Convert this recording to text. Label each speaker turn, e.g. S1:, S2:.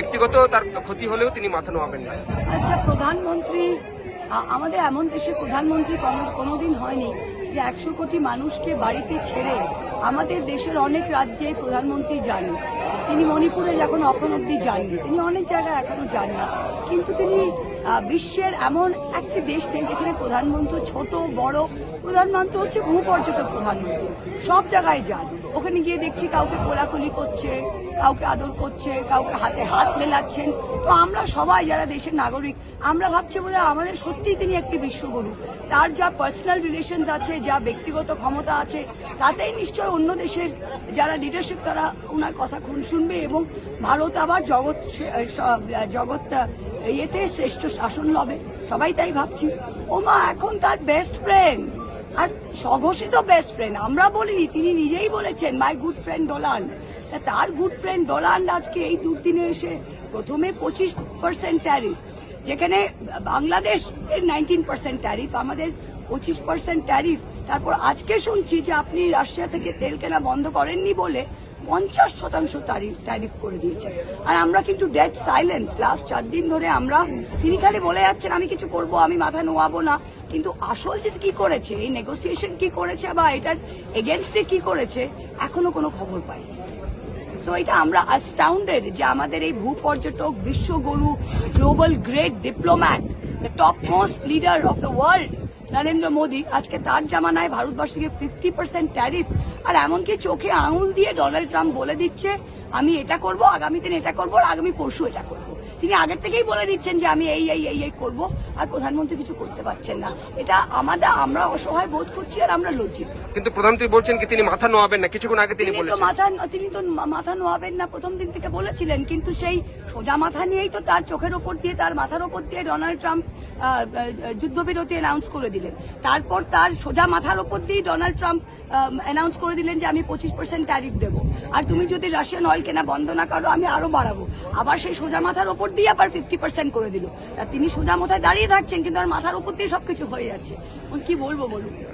S1: ব্যক্তিগত তার ক্ষতি হলেও তিনি মাথা নোয়াবেন না।
S2: আচ্ছা প্রধানমন্ত্রী আমাদের এমন দেশে প্রধানমন্ত্রী কোনো- কোনোদিন হয়নি। যে একশো কোটি মানুষকে বাড়িতে ছেড়ে আমাদের দেশের অনেক রাজ্যে প্রধানমন্ত্রী যান। তিনি মণিপুরে যখন এখন অব্দি যাননি তিনি অনেক জায়গায় এখনও যান না। কিন্তু তিনি বিশ্বের এমন একটি দেশ নেই যেখানে প্রধানমন্ত্রী ছোট, বড়, প্রধানমন্ত্রী হচ্ছে ভূ পর্যটক প্রধানমন্ত্রী। সব জায়গায় যান। ওখানে গিয়ে দেখছি কাউকে কোলাকুলি করছে, কাউকে আদর করছে, কাউকে হাতে হাত মেলাচ্ছেন। তো আমরা সবাই যারা দেশের নাগরিক, আমরা ভাবছি বোধ আমাদের সত্যিই তিনি একটি বিশ্বগুরু। তার যা পার্সোনাল রিলেশনস আছে যা ব্যক্তিগত ক্ষমতা আছে, তাতেই নিশ্চয় অন্য দেশের যারা লিডারশিপ তারা ওনার কথা খুন শুনবে এবং ভারত আবার জগৎ জগৎ ইয়েতে শ্রেষ্ঠ শাসন লবে। সবাই তাই ভাবছি। ওমা, এখন তার বেস্ট ফ্রেন্ড আর স্বঘোষিত বেস্ট ফ্রেন্ড আমরা বলিনি, তিনি নিজেই বলেছেন মাই গুড ফ্রেন্ড ডোলান্ড তা তার গুড ফ্রেন্ড ডোলান্ড আজকে এই দুদিনে এসে প্রথমে পঁচিশ পার্সেন্ট ট্যারিফ যেখানে বাংলাদেশ নাইনটিন পার্সেন্ট ট্যারিফ আমাদের পঁচিশ পার্সেন্ট ট্যারিফ তারপর আজকে শুনছি যে আপনি রাশিয়া থেকে তেল কেনা বন্ধ করেননি বলে পঞ্চাশ শতাংশ ট্যারিফ করে দিয়েছে আর আমরা কিন্তু ডেড সাইলেন্স লাস্ট চার দিন ধরে আমরা, তিনি খালি বলে যাচ্ছেন, আমি কিছু করব, আমি মাথা নোয়াবো না। কিন্তু আসল যে কি করেছে? এই নেগোসিয়েশন কি করেছে বা এটার এগেনস্টে কি করেছে? এখনও কোনো খবর পাইনি। সো এটা আমরা অ্যাস্টাউন্ডেড যে আমাদের এই ভূ পর্যটক বিশ্বগুরু global great diplomat the top most leader of the world Narendra Modi আজকে তার জামানায় ভারতবর্ষকে ফিফটি পার্সেন্ট ট্যারিফ আর এমনকি চোখে আঙুল দিয়ে ডোনাল্ড ট্রাম্প বলে দিচ্ছে আমি এটা করব আগামী দিন এটা করব আর আগামী পরশু এটা করব। তিনি আগের থেকেই বলে দিচ্ছেন যে আমি এই এই এই এই করব আর প্রধানমন্ত্রী কিছু করতে পারছেন না। এটা আমাদের আমরা অসহায় বোধ করছি আর আমরা লজ্জিত।
S1: কিন্তু প্রধানমন্ত্রী বলছেন কি তিনি মাথা নোয়াবেন না কিছুক্ষণ আগে তিনি
S2: তো
S1: বলেছেন।
S2: মাথা তিনি তো মাথা নোয়াবেন না প্রথম দিন থেকে বলেছিলেন কিন্তু সেই সোজা মাথা নিয়েই তো তার চোখের ওপর দিয়ে তার মাথার ওপর দিয়ে ডোনাল্ড ট্রাম্প যুদ্ধবিরতি অ্যানাউন্স করে দিলেন। তারপর তার সোজা মাথার ওপর দিয়ে ডোনাল্ড ট্রাম্প অ্যানাউন্স করে দিলেন যে আমি পঁচিশ পার্সেন্ট ট্যারিফ দেবো। আর তুমি যদি রাশিয়ান অয়েল কেনা বন্ধ না করো, আমি আরও বাড়াবো। আবার সেই সোজা মাথার ওপর দিয়ে আবার ফিফটি পার্সেন্ট করে দিল। তিনি সোজা মাথায় দাঁড়িয়ে থাকছেন, কিন্তু আর মাথার ওপর দিয়ে সবকিছু হয়ে যাচ্ছে। কি বলব বলুন?